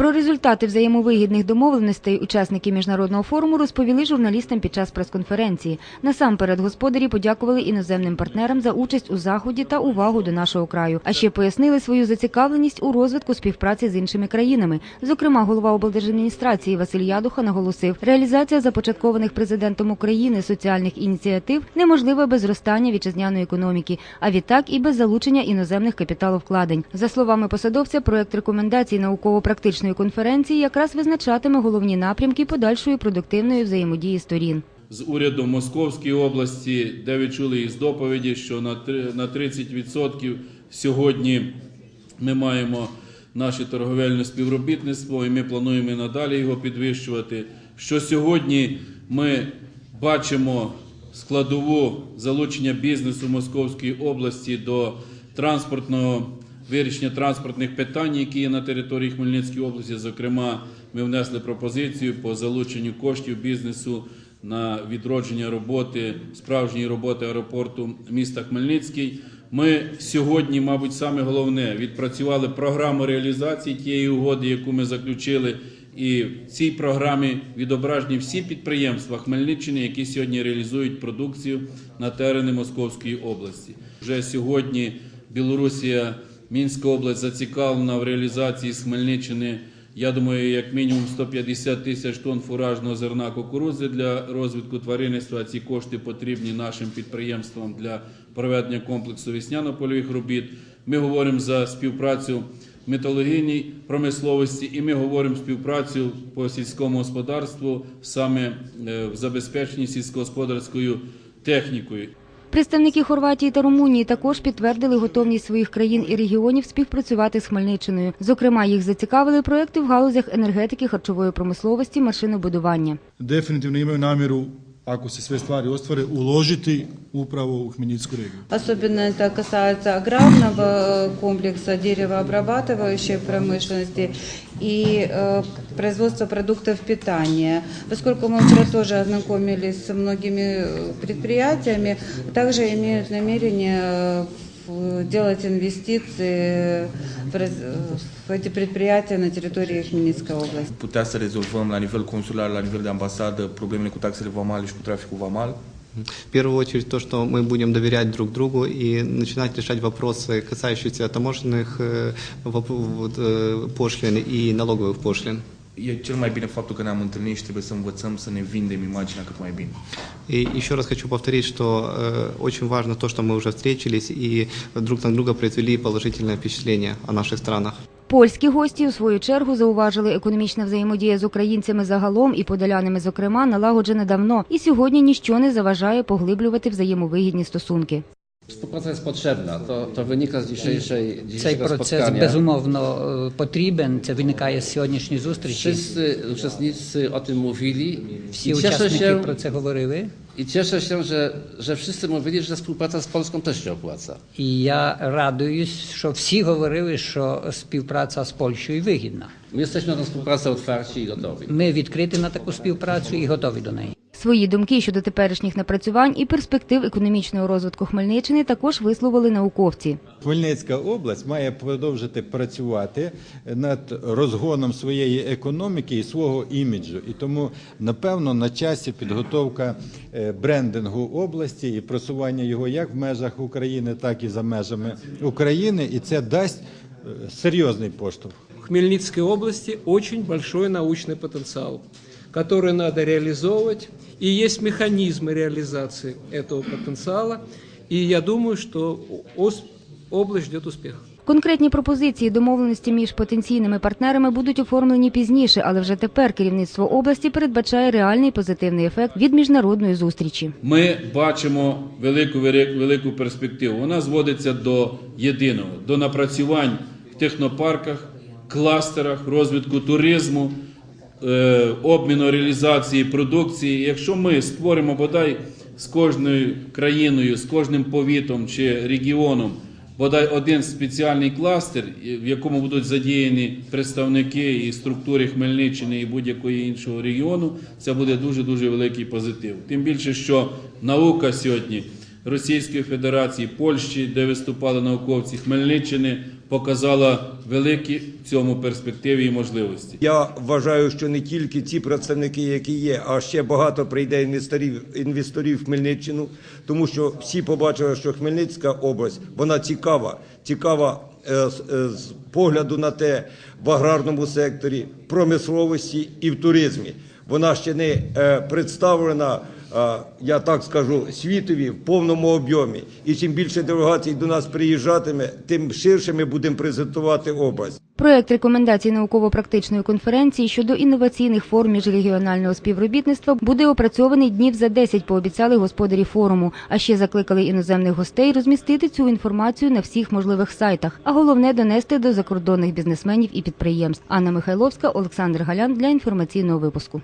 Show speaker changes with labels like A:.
A: Про результати взаємовигідних домовленостей учасники міжнародного форуму розповіли журналістам під час прес-конференції. Насамперед господарі подякували іноземним партнерам за участь у заході та увагу до нашого краю. А ще пояснили свою зацікавленість у розвитку співпраці з іншими країнами. Зокрема, голова облдержадміністрації Василь Ядуха наголосив, реалізація започаткованих президентом України соціальних ініціатив неможлива без зростання вітчизняної економіки, а відтак і без залучення іноземних капіталовкладень. За словами посадовця, проект рекомендацій науково-практичної конференції якраз визначатиме головні напрямки подальшої продуктивної взаємодії сторін.
B: з урядом Московської області, де ви чули із доповіді, що на три- на 30% сьогодні ми маємо наше торговельне співробітництво, і ми плануємо надалі його підвищувати. Що сьогодні ми бачимо складову залучення бізнесу Московської області до транспортного вирішення транспортних питань, які є на території Хмельницької області. Зокрема, ми внесли пропозицію по залученню коштів бізнесу на відродження роботи, справжньої роботи аеропорту міста Хмельницький. Ми сьогодні, мабуть, саме головне відпрацювали програму реалізації тієї угоди, яку ми заключили. І в цій програмі відображені всі підприємства Хмельниччини, які сьогодні реалізують продукцію на терени Московської області. Вже сьогодні Білорусія, Мінська область зацікавлена в реалізації з Хмельниччини. Я думаю, як мінімум 150 тисяч тонн фуражного зерна кукурудзи для розвитку тваринництва. Ці кошти потрібні нашим підприємствам для проведення комплексу весняно-польових робіт. Ми говоримо за співпрацю в металургійній промисловості, і ми говоримо співпрацю по сільському господарству саме е, в забезпеченні сільськогосподарською технікою.
A: Представники Хорватії та Румунії також підтвердили готовність своїх країн і регіонів співпрацювати з Хмельниччиною. Зокрема, їх зацікавили проекти в галузях енергетики, харчової промисловості, машинобудування.
C: Дефінітивно imaju namjeru, ako se sve stvari ostvare, uložiti upravo u Hmeljitsku regiju.
D: Особенно это касается аграрного э, комплекса, деревообрабатывающей промышленности и э, производства продуктов питания. Поскольку мы вчера тоже ознакомились с многими э, предприятиями, также имеют намерение э, в- делать инвестиции в раз- в эти предприятия на территории Хмельницкой области.
E: putea să rezolvăm la nivel consular, la nivel de ambasadă, problemele cu taxele vamale și cu traficul vamal.
F: В первую очередь то, что мы будем доверять друг другу и начинать решать вопросы, касающиеся таможенных э, воп- вот, э, пошлин и налоговых пошлин.
E: E cel mai bine faptul că ne-am întâlnit și trebuie să învățăm să ne vindem imaginea cât mai bine.
F: И еще раз хочу повторить, что э, очень важно то, что мы уже встретились и друг на друга произвели положительное впечатление о наших странах.
A: Польські гості у свою чергу зауважили, економічна взаємодія з українцями загалом і подоляними, зокрема, налагоджена давно, і сьогодні ніщо не заважає поглиблювати взаємовигідні стосунки.
G: Współpraca jest potrzebna. To, to wynika z dzisiejszej,
H: Цей
G: dzisiejszego
H: процес
G: spotkania.
H: безумовно е, потрібен. Це виникає з сьогоднішньої зустрічі.
G: Wszyscy uczestnicy o tym mówili
H: Всі
G: i cieszę
H: учасники
G: się,
H: про це говорили.
G: i cieszę się że, że wszyscy mówili, że współpraca z Polską też się opłaca.
H: І я радуюсь, що всі говорили, що співпраця з Польщею вигідна.
G: My jesteśmy na tę współpracę otwarci i gotowi.
H: Ми відкриті на таку співпрацю і готові до неї.
A: Свої думки щодо теперішніх напрацювань і перспектив економічного розвитку Хмельниччини також висловили науковці.
I: Хмельницька область має продовжити працювати над розгоном своєї економіки і свого іміджу. І тому, напевно, на часі підготовка е, брендингу області і просування його як в межах України, так і за межами України. І це дасть е, серйозний поштовх.
J: В Хмельницкой области очень большой научный потенциал, который надо реализовывать, и есть механизмы реализации этого потенциала, и я думаю, что ос- область ждет успеха.
A: Конкретні пропозиції і домовленості між потенційними партнерами будуть оформлені пізніше, але вже тепер керівництво області передбачає реальний позитивний ефект від міжнародної зустрічі.
B: Ми бачимо велику вери- велику перспективу. Вона зводиться до єдиного до напрацювань в технопарках, кластерах, розвитку туризму, е, обміну реалізації продукції. Якщо ми створимо бодай з кожною країною, з кожним повітом чи регіоном бодай один спеціальний кластер, в якому будуть задіяні представники і структури Хмельниччини і будь-якої іншого регіону, це буде дуже дуже великий позитив. Тим більше, що наука сьогодні Російської Федерації, Польщі, де виступали науковці Хмельниччини, показала великі в цьому перспективі і можливості.
K: Я вважаю, що не тільки ці представники, які є, а ще багато прийде інвесторів, інвесторів в Хмельниччину, тому що всі побачили, що Хмельницька область вона цікава, цікава е, е, з погляду на те в аграрному секторі, промисловості і в туризмі. Вона ще не е, представлена. Е, Я так скажу, світові в повному об'ємі. І чим більше делегацій до нас приїжджатиме, тим ширше ми будемо презентувати область.
A: Проект рекомендацій науково-практичної конференції щодо інноваційних форм міжрегіонального співробітництва буде опрацьований днів за 10, пообіцяли господарі форуму. А ще закликали іноземних гостей розмістити цю інформацію на всіх можливих сайтах, а головне донести до закордонних бізнесменів і підприємств. Анна Михайловська, Олександр Галян для інформаційного випуску.